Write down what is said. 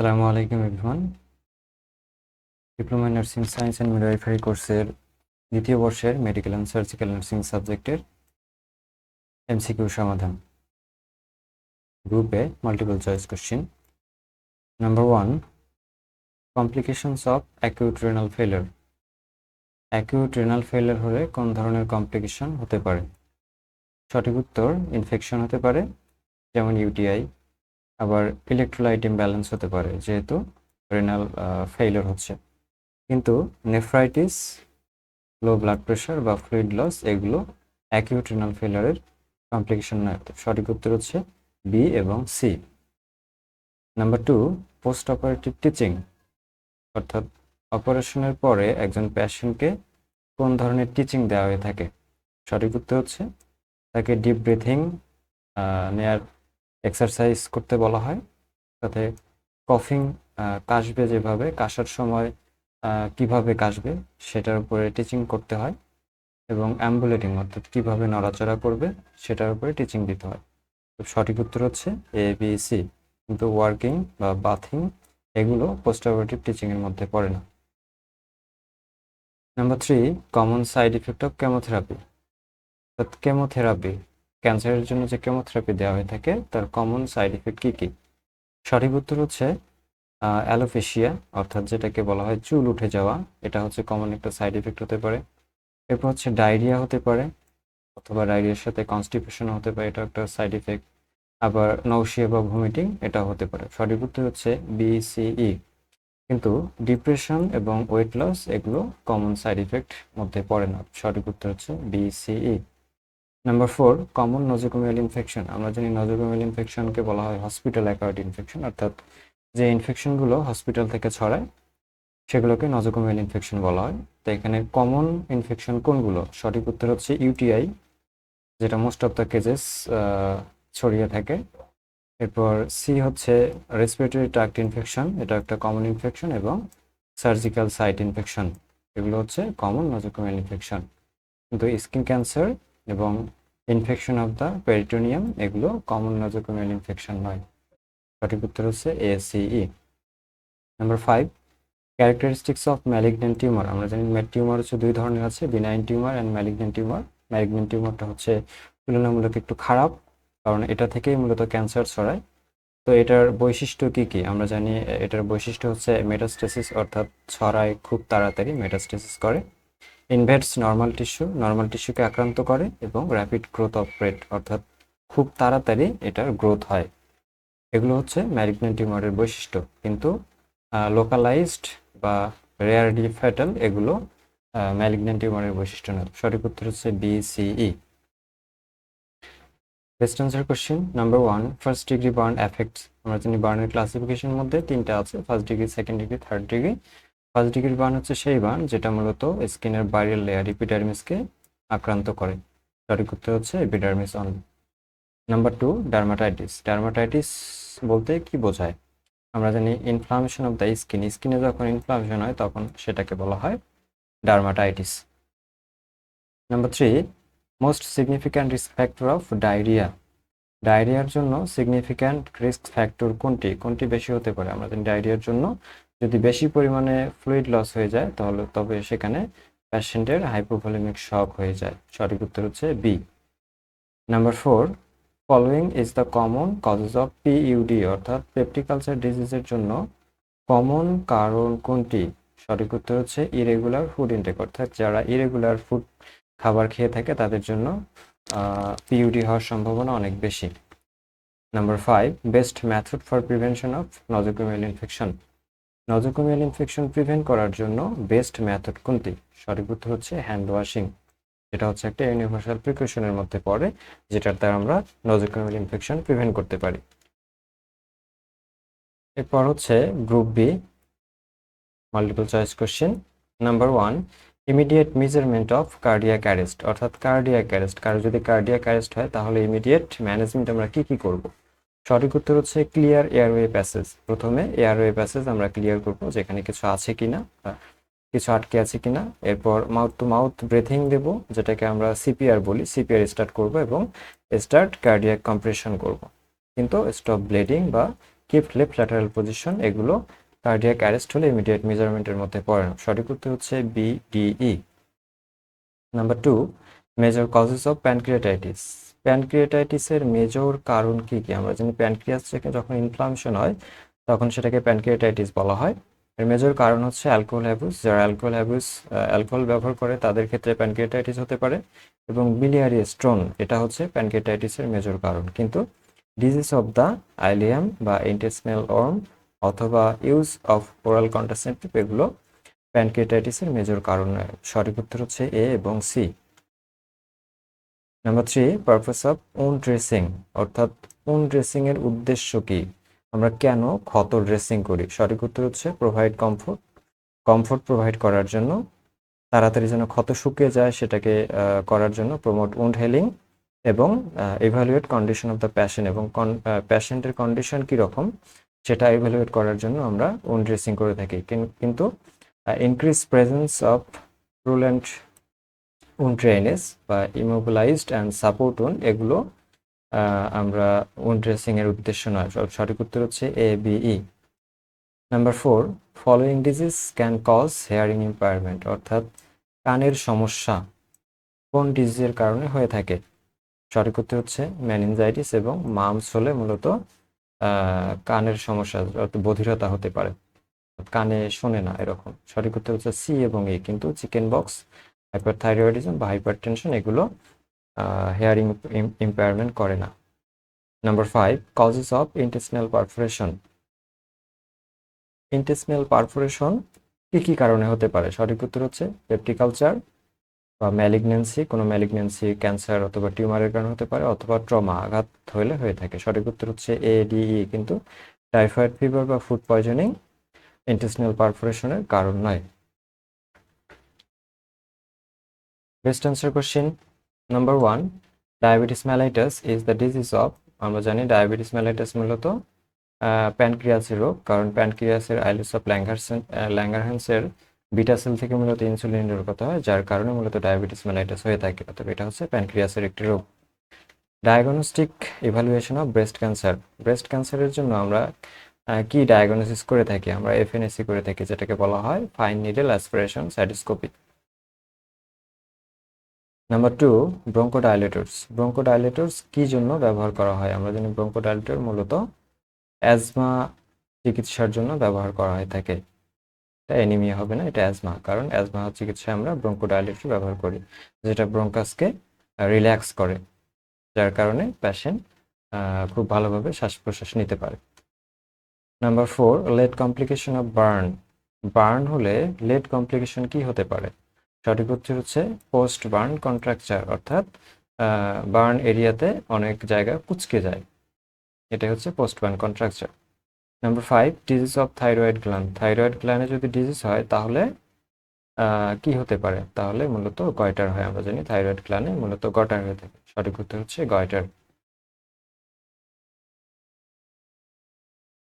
আসসালামু আলাইকুম everyone. Diploma nursing science and midwifery কোর্সের দ্বিতীয় বর্ষের মেডিকেল অ্যান্ড সার্জিক্যাল নার্সিং সাবজেক্টের এমসিকিউ সমাধান। গ্রুপে multiple choice question number one complications of acute renal failure acute renal failure হলে কোন ধরনের কমপ্লিকেশন হতে পারে? সঠিক উত্তর ইনফেকশন হতে পারে, যেমন ইউটিআই আবার ইলেকট্রোলাইট ইমব্যালেন্স হতে পারে, যেহেতু রেনাল ফেইলিওর হচ্ছে। কিন্তু নেফ্রাইটিস লো ব্লাড প্রেশার বা ফ্লুইড লস এগুলো অ্যাকিউট রেনাল ফেইলিওরের কমপ্লিকেশন নয়। সঠিক উত্তর হচ্ছে বি এবং C number two post operative teaching অর্থাৎ অপারেশনের পরে একজন পেশেন্টকে কোন ধরনের টিচিং দেওয়া হয়ে থাকে? সঠিক উত্তর হচ্ছে তাকে ডিপ ব্রিথিং নেয়ার এক্সারসাইজ করতে বলা হয়। তাতে কফিং কাশবে যেভাবে, কাশার সময় কীভাবে কাশবে সেটার উপরে টিচিং করতে হয় এবং অ্যাম্বুলেটিং অর্থাৎ কীভাবে নড়াচড়া করবে সেটার উপরে টিচিং দিতে হয়। সঠিক উত্তর হচ্ছে এ বি সি কিন্তু ওয়ার্কিং বা বাথিং এগুলো পোস্ট অপারেটিভ টিচিংয়ের মধ্যে পড়ে না। Number three common side effect of chemotherapy অর্থাৎ কেমোথেরাপি ক্যান্সারের জন্য যে কেমোথেরাপি দেওয়া হয়ে থাকে, তার কমন সাইড ইফেক্ট কী কী? সঠিক উত্তর হচ্ছে অ্যালোফেশিয়া অর্থাৎ যেটাকে বলা হয় চুল উঠে যাওয়া, এটা হচ্ছে কমন একটা সাইড ইফেক্ট হতে পারে। এরপর হচ্ছে ডায়রিয়া হতে পারে, অথবা ডায়রিয়ার সাথে কনস্টিপেশন হতে পারে এটা একটা সাইড ইফেক্ট আবার নৌশিয়া বা ভমিটিং এটা হতে পারে। সঠিক উত্তর হচ্ছে বিসিই কিন্তু ডিপ্রেশন এবং ওয়েট লস এগুলো কমন সাইড ইফেক্ট মধ্যে পড়ে না। সঠিক উত্তর হচ্ছে BCE number four common nosocomial infection আমরা জানি নজোকোমিয়াল ইনফেকশনকে বলা হয় হসপিটাল অ্যাকোয়ার্ড ইনফেকশন অর্থাৎ যে ইনফেকশনগুলো হসপিটাল থেকে ছড়ায়, সেগুলোকে নজোকোমিয়াল ইনফেকশন বলা হয়। তো এখানে কমন ইনফেকশন কোনগুলো? সঠিক উত্তর হচ্ছে ইউটিআই যেটা মোস্ট অফ দ্য কেজেস ছড়িয়ে থাকে। এরপর সি হচ্ছে রেসপিরেটরি ট্রাক্ট ইনফেকশন এটা একটা কমন ইনফেকশন এবং সার্জিক্যাল সাইট ইনফেকশন এগুলো হচ্ছে কমন নজোকোমিয়াল ইনফেকশন কিন্তু স্কিন ক্যান্সার এবং ইনফেকশন অফ দ্য পেরিটোনিয়াম এগুলো কমন নজোকোমিয়াল ইনফেকশন নয় সঠিক উত্তর হচ্ছে ACE number five characteristics of malignant tumour আমরা জানি টিউমার হচ্ছে দুই ধরনের আছে benign tumour and malignant tumour malignant টিউমারটা হচ্ছে তুলনামূলক একটু খারাপ, কারণ এটা থেকেই মূলত ক্যান্সার ছড়ায়। তো এটার বৈশিষ্ট্য কি কি? আমরা জানি এটার বৈশিষ্ট্য হচ্ছে মেটাস্টেসিস অর্থাৎ ছড়ায় খুব তাড়াতাড়ি মেটাস্টেসিস করে। ইনভেটস নর্মাল টিস্যু নর্মাল টিস্যুকে আক্রান্ত করে এবং র্যাপিড গ্রোথ অফ অর্থাৎ খুব তাড়াতাড়ি এটার গ্রোথ হয়। এগুলো হচ্ছে ম্যালিগনেন্ট টিউমারের বৈশিষ্ট্য। কিন্তু লোকালাইজড বা রেয়ারলি ফ্যাটাল এগুলো ম্যালিগনেন্ট টিউমারের বৈশিষ্ট্য নয়। সঠিক উত্তর হচ্ছে BCE best answer question number one first degree burn effects আমরা জানি বার্নের ক্লাসিফিকেশন মধ্যে তিনটা আছে first degree second degree third degree first degree burn হচ্ছে সেই বার্ন যেটা মূলত স্কিনের বাইরের লেয়ার এপিডার্মিসকে আক্রান্ত করে। সঠিক উত্তর হচ্ছে epidermis only number two dermatitis dermatitis বলতে কি বোঝায়? আমরা জানি ইনফ্লামেশন অফ দ্য স্কিন স্কিনে যখন ইনফ্লামেশন হয়, তখন সেটাকে বলা হয় dermatitis number three most significant risk factor of diarrhoea ডায়রিয়ার জন্য সিগনিফিক্যান্ট রিস্ক ফ্যাক্টর কোনটি? কোনটি বেশি হতে পারে? আমরা জানি ডায়রিয়ার জন্য যদি বেশি পরিমাণে ফ্লুইড লস হয়ে যায়, তাহলে তবে সেখানে প্যাশেন্টের হাইপোভলিমিক শক হয়ে যায়। সঠিক উত্তর হচ্ছে B number four following is the common causes of PUD অর্থাৎ পেপটিকালচার ডিজিজের জন্য কমন কারণ কোনটি? সঠিক উত্তর হচ্ছে ইরেগুলার ফুড ইনটেক অর্থাৎ যারা ইরেগুলার ফুড খাবার খেয়ে থাকে, তাদের জন্য পিইউডি হওয়ার সম্ভাবনা অনেক বেশি। Number five best method for prevention of nosocomial infection nosocomial infection prevent করার জন্য বেস্ট মেথড কোনটি? সঠিক উত্তর হচ্ছে হ্যান্ড ওয়াশিং এটা হচ্ছে একটা ইউনিভার্সাল প্রিকশনের মধ্যে পড়ে, যেটার দ্বারা আমরা নজোকোমিয়াল ইনফেকশন প্রিভেন্ট করতে পারি। এরপর হচ্ছে group B multiple choice question number one immediate measurement of cardiac arrest অর্থাৎ কার্ডিয়াক অ্যারেস্ট কারও যদি কার্ডিয়াক অ্যারেস্ট হয়, তাহলে ইমিডিয়েট ম্যানেজমেন্ট আমরা কি কি করব? সঠিক উত্তর হচ্ছে ক্লিয়ার এয়ারওয়ে প্যাসেজ প্রথমে এয়ারওয়ে প্যাসেজ আমরা ক্লিয়ার করব যেখানে কিছু আছে কিনা কিছু আটকে আছে কিনা। এরপর মাউথ টু মাউথ ব্রেথিং দেব, যেটাকে আমরা সিপিআর বলি। সিপিআর স্টার্ট করব এবং স্টার্ট কার্ডিয়াক কম্প্রেশন করব। কিন্তু স্টপ ব্লিডিং বা কিপ্ট লেফট ল্যাটারাল পজিশন এগুলো কার্ডিয়াক অ্যারেস্ট হলে ইমিডিয়েট মেজারমেন্টের মধ্যে পড়ে না। সঠিক উত্তর হচ্ছে B D E number two major causes of pancreatitis প্যানক্রিয়াটাইটিসের major কারণ কি কি? আমরা জানি প্যানক্রিয়াস থেকে যখন ইনফ্লামেশন হয়, তখন সেটাকে প্যানক্রিয়াটাইটিস বলা হয়। এর মেজর কারণ হচ্ছে অ্যালকোহল হ্যাবুস যারা অ্যালকোহল হ্যাবুস অ্যালকোহল ব্যবহার করে, তাদের ক্ষেত্রে প্যানক্রিয়াটাইটিস হতে পারে এবং বিলিয়ারি স্টোন এটা হচ্ছে প্যানক্রিয়াটাইটিসের মেজর কারণ। কিন্তু ডিজিজ অফ দ্য আইলিয়াম বা ইন্টেসনাল অর্ম অথবা ইউজ অফ ওরাল কন্ট্রাসেপটিভ এগুলো প্যানক্রিয়াটাইটিসের মেজর কারণ। সঠিক উত্তর হচ্ছে এ এবং C number three purpose of wound dressing অর্থাৎ ওন ড্রেসিং এর উদ্দেশ্য কি? আমরা কেন ক্ষত ড্রেসিং করি? সঠিক উত্তর হচ্ছে প্রোভাইড কমফোর্ট কমফোর্ট প্রোভাইড করার জন্য। তাড়াতাড়ি যেন ক্ষত শুকিয়ে যায় সেটাকে করার জন্য প্রমোট উন্ড হেলিং এবং evaluate condition of the patient এবং প্যাশেন্টের কন্ডিশন কীরকম সেটা ইভ্যালুয়েট করার জন্য আমরা উন্ড ড্রেসিং করে থাকি। কিন- কিন্তু ইনক্রিজ প্রেজেন্স অফ রুলেন্ট উন ড্রেনেজ বা ইমোবিলাইজড অ্যান্ড সাপোর্ট উন, এগুলো আমরা উন ড্রেসিং এর উদ্দেশ্য নয়। সঠিক উত্তর হচ্ছে A B E number four following disease can cause hearing impairment অর্থাৎ কানের সমস্যা কোন ডিজিজের কারণে হয়ে থাকে? সঠিক উত্তর হচ্ছে ম্যানিনজাইটিস এবং মামস হলে মূলত কানের সমস্যা, অর্থাৎ বধিরতা হতে পারে। কানে শোনে না এরকম। সঠিক উত্তর হচ্ছে সি এবং এ কিন্তু চিকেন বক্স হাইপারথাইরয়েডিজম বা হাইপারটেনশন এগুলো হেয়ারিং ইম্পায়ারমেন্ট করে না। Number five causes of intestinal perforation intestinal perforation কী কী কারণে হতে পারে? সঠিক উত্তর হচ্ছে পেপটিকালচার বা ম্যালিগনেন্সি কোনো ম্যালিগনেন্সি ক্যান্সার অথবা টিউমারের কারণে হতে পারে, অথবা ট্রমা আঘাত হলে হয়ে থাকে। সঠিক উত্তর হচ্ছে এ ডি ই কিন্তু টাইফয়েড ফিভার বা ফুড পয়জনিং ইন্টেসনাল পারফোরেশনের কারণ নয়। Best answer question number one diabetes mellitus is the disease of আমরা জানি ডায়াবেটিস ম্যালাইটাস মূলত প্যানক্রিয়াসের রোগ, কারণ প্যানক্রিয়াসের আইলিস অফ ল্যাঙ্গারসেন ল্যাঙ্গারহ্যান্সের বিটা সেল থেকে মূলত ইনসুলিন নির্গত হয়, যার কারণে মূলত ডায়াবেটিস মেলাইটাস হয়ে থাকে অর্থাৎ এটা হচ্ছে প্যানক্রিয়াসের একটি রোগ। Diagnostic evaluation of breast cancer breast ক্যান্সারের জন্য আমরা কি ডায়াগনোসিস করে থাকি? আমরা এফএনএসি করে থাকি, যেটাকে বলা হয় fine needle aspiration cytoscopy number two bronchodilators bronchodilators কি জন্য ব্যবহার করা হয়? আমরা জানি ব্রঙ্কোডাইলেটর মূলত অ্যাজমা চিকিৎসার জন্য ব্যবহার করা হয়ে থাকে। এটা অ্যানিমিয়া হবে না, এটা অ্যাজমা কারণ অ্যাজমা চিকিৎসায় আমরা ব্রঙ্কোডাইলেটর ব্যবহার করি, যেটা ব্রঙ্কাসকে রিল্যাক্স করে, যার কারণে প্যাশেন্ট খুব ভালোভাবে শ্বাস প্রশ্বাস নিতে পারে। Number four late complication of burn burn হলে লেট কমপ্লিকেশন কি হতে পারে? সঠিক উত্তর হচ্ছে পোস্ট বার্ন কন্ট্রাকচার অর্থাৎ বার্ন এরিয়াতে অনেক জায়গা কুচকে যায়। এটা হচ্ছে post burn contracture number five disease of thyroid gland thyroid গ্ল্যান্ডে যদি ডিজিজ হয়, তাহলে কি হতে পারে? তাহলে মূলত গয়টার হয়, আমরা জানি থাইরয়েড গ্ল্যান্ডে মূলত গটার হয়ে থাকে। সঠিক উত্তর হচ্ছে গয়টার